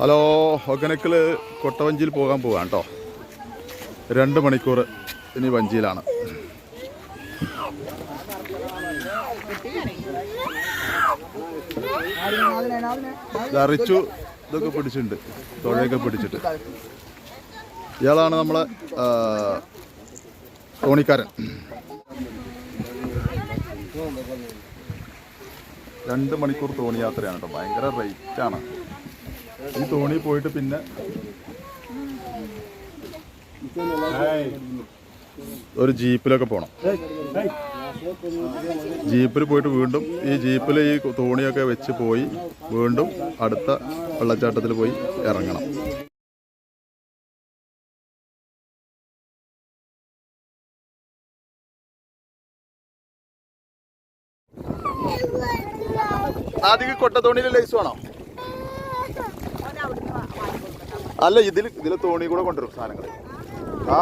Hello ഒക്കനക്കിൽ കൊട്ടവഞ്ചിയിൽ പോകാൻ പോവാം കേട്ടോ രണ്ട് മണിക്കൂർ ഇനി വഞ്ചിയിലാണ്. റിച്ചു ഇതൊക്കെ പിടിച്ചിട്ടുണ്ട്. തൊഴയൊക്കെ പിടിച്ചിട്ട്. ഇയാളാണ് നമ്മളെ തോണിക്കാരൻ. രണ്ട് മണിക്കൂർ തോണി യാത്രയാണ് കേട്ടോ ഭയങ്കര റേറ്റ് ആണ്. ഈ തോണി പോയിട്ട് പിന്നെ ഒരു ജീപ്പിലൊക്കെ പോകണം ജീപ്പിൽ പോയിട്ട് വീണ്ടും ഈ ജീപ്പിൽ ഈ തോണിയൊക്കെ വെച്ച് പോയി വീണ്ടും അടുത്ത വെള്ളച്ചാട്ടത്തിൽ പോയി ഇറങ്ങണം. ആദ്യം കൊട്ടത്തോണിയിൽ ലൈസ് വേണോ? അല്ല ഇതിൽ ഇതിൽ തോണി കൂടെ കൊണ്ടുവരും സാധനങ്ങൾ ആ.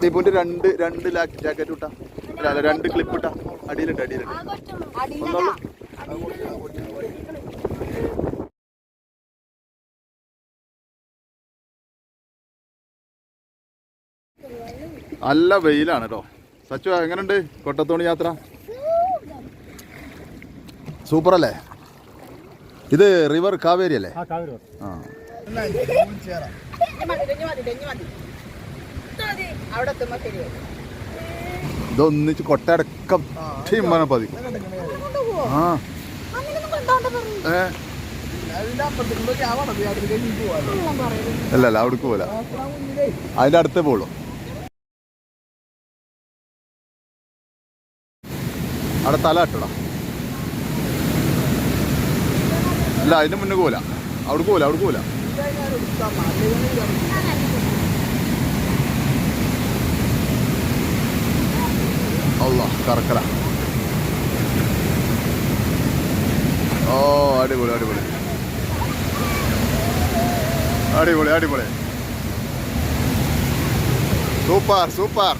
ദീപുവിന്റെ രണ്ട് രണ്ട് ജാക്കറ്റ് ഇട്ടാ. അല്ല രണ്ട് ക്ലിപ്പ് ഇട്ടാ. അടിയിലുണ്ട് അടിയിലുണ്ട് ഒന്നുള്ളൂ. നല്ല വെയിലാണ് കേട്ടോ സച്ചു എങ്ങനെയുണ്ട് കൊട്ടത്തോണി യാത്ര? സൂപ്പർ അല്ലേ ഇത് റിവർ കാവേരി അല്ലേ? ആ ഇതൊന്നിച്ച് കൊട്ടടക്കം ചെയ്യുമ്പോൾ പതി ആ. ഏ? അല്ല അല്ല അവിടേക്ക് പോലെ അതിന്റെ അടുത്തേ പോളൂ അവിടെ തല ഇട്ടടാ അല്ല അതിന്റെ മുന്നേ പോല അവിടെ പോല അവിടെ പോല അല്ല കറക്കല. ഓ അടിപൊളി അടിപൊളി. അടിപൊളി അടിപൊളി. Super super.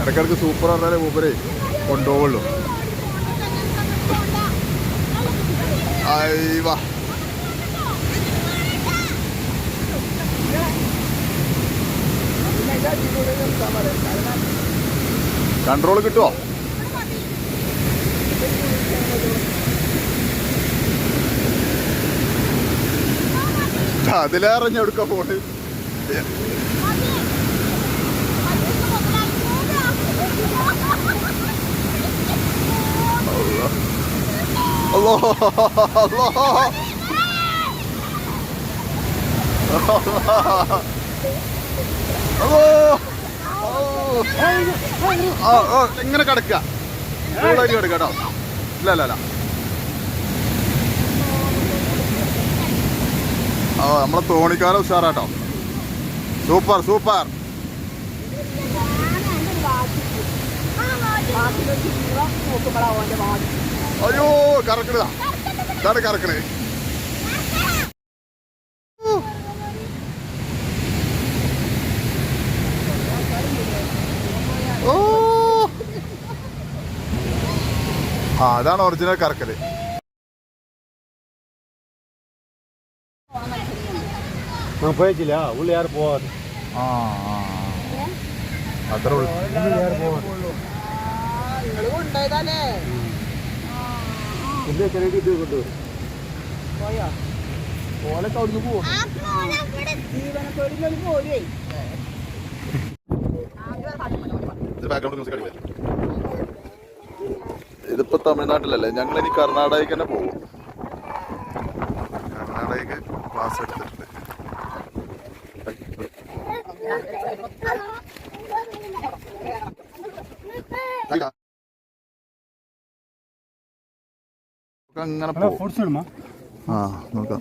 ഇടയ്ക്കിടയ്ക്ക് സൂപ്പർ പറഞ്ഞാലേ മൂപ്പരെ കൊണ്ടുപോകുള്ളൂ കൺട്രോൾ കിട്ടുമോ അതിലേറെ ഞാൻ എടുക്കാൻ പോണ്. Allah. ആ, ആ, ഇങ്ങനെ കിടക്കുക കേട്ടോ. ഇല്ല അല്ല ആ നമ്മളെ തോണിക്കാലം ഉഷാറാട്ടോ. Super super. അയ്യോ. കറക്കണതാ ഇതാണ് കറക്കണേ ഓ ആ അതാണ് ഒറിജിനൽ കറക്കല് நான் போயிடுச்சுல உள்ள யாரும் போகாது ആ ആ, ആ. അത്ര ഉള്ളു உள்ள யாரும் போகாது ഇത് ചെറിയ ഇത് കൊണ്ടുവരും പോകും ഇതിപ്പോ തമിഴ്നാട്ടിലല്ലേ? ഞങ്ങൾ ഇനി കർണാടകയ്ക്ക് തന്നെ പോകും കർണാടകയ്ക്ക് ക്ലാസ് എടുത്തിട്ട്. അങ്ങനെ പോകും ആ നോക്കാം.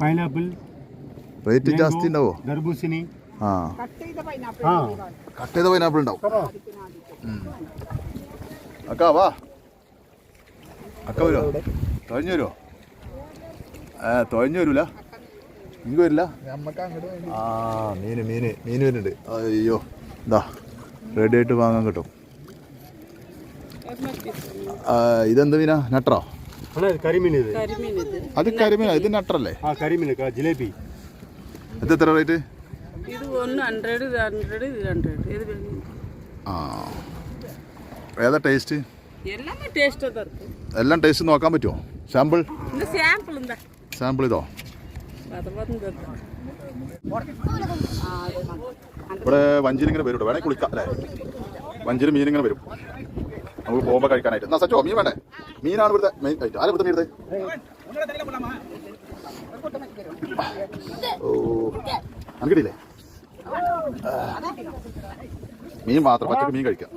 പൈനാപ്പിൾ റേറ്റ് ജാസ്തി ഉണ്ടാവോ? ദർബൂസിനി ആ. കട്ട് ചെയ്ത പൈനാപ്പിൾ ഉണ്ടാവും. അക്ക വാ. അക്ക വരുമോ തുഴഞ്ഞു വരുമോ ഏ തുഴഞ്ഞു വരൂല നിങ്ങൾക്ക് വരില്ല ആ മീന് മീന് മീന് വരുന്നുണ്ട്. അയ്യോ ഇതാ റെഡി ആയിട്ട് വാങ്ങാൻ കിട്ടും. ഇതെന്ത് മീനാ? നട്ടറോ അത് കരിമീൻ ഇത്. നട്ടറല്ലേ കരിമീൻ ജിലേബി. ഇത് എത്ര റേറ്റ് ഇത് ഏതാ ടേസ്റ്റ് എല്ലാം ടേസ്റ്റ് നോക്കാൻ പറ്റുമോ സാമ്പിൾ സാമ്പിൾ ഇതോ? ഇവിടെ വഞ്ചിനിങ്ങനെ വരും വേണേ കുളിക്കാം അല്ലേ? വഞ്ചിന് മീനിങ്ങനെ വരും. നമ്മൾ പോകുമ്പോൾ കഴിക്കാനായിട്ട്. എന്നാ സച്ചോ മീൻ വേണ്ടേ? മീനാണ് ഇവിടുത്തെ മെയിൻ ആയിട്ട് ആരാ ഇവിടുത്തെ മീൻ മീൻ മാത്രം പച്ചക്ക് മീൻ കഴിക്കാം.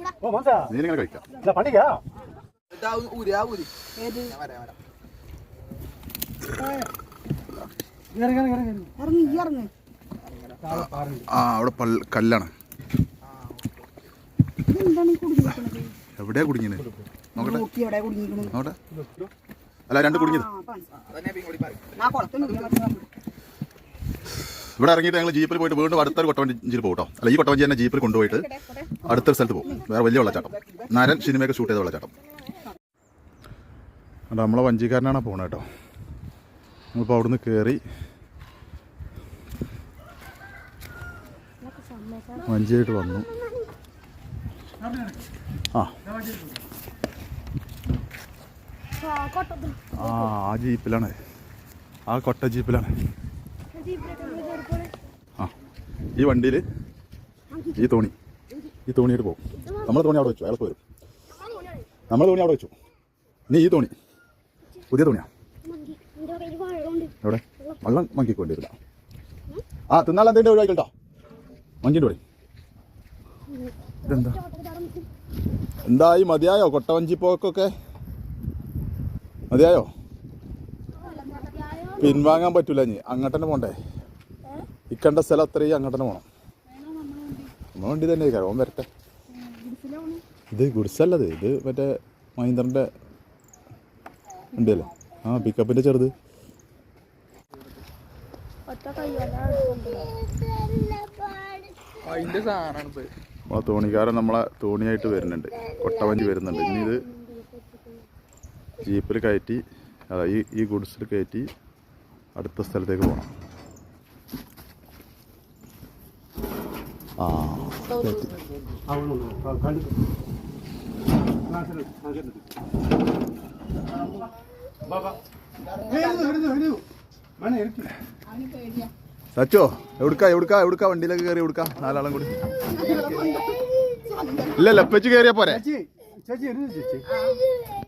മീൻ ഇങ്ങനെ കഴിക്കാം. ആ അവിടെ കല്ലാണ്. എന്താണ് കുടിക്കുന്നത് എവിടെയാ കുടുങ്ങിയത് നോക്കട്ടെ. അല്ല രണ്ട് കുടുങ്ങിയത്. ഇവിടെ ഇറങ്ങിയിട്ട് ഞങ്ങൾ ജീപ്പിൽ പോയിട്ട് വീണ്ടും അടുത്തൊരു കൊട്ടവഞ്ചിയിൽ പോകും കേട്ടോ അല്ല ഈ കൊട്ടവഞ്ചി തന്നെ ജീപ്പിൽ കൊണ്ടുപോയിട്ട് അടുത്തൊരു സ്ഥലത്ത് പോകും. വേറെ വലിയ വെള്ളച്ചാട്ടം. നരൻ സിനിമയൊക്കെ ഷൂട്ട് ചെയ്ത വെള്ളച്ചാട്ടം. അല്ല നമ്മളെ വഞ്ചിക്കാരനാണ് പോണത് കേട്ടോ നമ്മളിപ്പോൾ അവിടുന്ന് കയറി വഞ്ചിയായിട്ട് വന്നു. ആ. ആ ആ ജീപ്പിലാണ്. ആ കൊട്ട ജീപ്പിലാണ്. ആ ഈ വണ്ടിയിൽ ഈ തോണി. ഈ തോണിയായിട്ട് പോകും. നമ്മളെ തോണി അവിടെ വെച്ചു അയാൾക്ക് വരും. നമ്മളെ തോണി അവിടെ വെച്ചു. നീ ഈ തോണി. പുതിയ തോണിയാ? എവിടെ? വെള്ളം മങ്കിക്ക് വേണ്ടി വരില്ല. ആ തിന്നാൾ എന്തെങ്കിലും ഒഴിവാക്കിട്ടോ. മങ്കിന്റെ പൊടി. ഇതെന്താ? എന്തായി? മതിയായോ? കൊട്ടവഞ്ചി പോക്കൊക്കെ? മതിയായോ? പിൻവാങ്ങാൻ പറ്റൂല ഇനി. അങ്ങോട്ടന്നെ പോണ്ടേ? ഇക്കണ്ട സ്ഥലം അത്രയും അങ്ങോട്ടന്നെ പോണം. നമ്മൾ വണ്ടി തന്നെ ഓൻ വരട്ടെ. ഇത് ഗുഡ്സല്ലത്. ഇത് മറ്റേ മഹീന്ദ്രന്റെ വണ്ടിയല്ലേ? ആ പിക്കപ്പിന്റെ ചെറുത്. നമ്മളെ തോണിക്കാരൻ നമ്മളെ തോണിയായിട്ട് വരുന്നുണ്ട്. കൊട്ടവഞ്ചി വരുന്നുണ്ട്. ഇനി ഇത് ജീപ്പിൽ കയറ്റി അതാ ഈ ഈ ഗുഡ്സിൽ കയറ്റി അടുത്ത സ്ഥലത്തേക്ക് പോകണം ആ. കയറ്റി സച്ചോ എവിടുക്ക എവിടുക്ക എവിടുക്ക? വണ്ടിയിലേക്ക് കയറി എവിടുക്ക? നാലാളും കൂടി. ഇല്ല ലപ്പച്ച് കയറിയാ പോരെ. ചേച്ചി ചേച്ചി.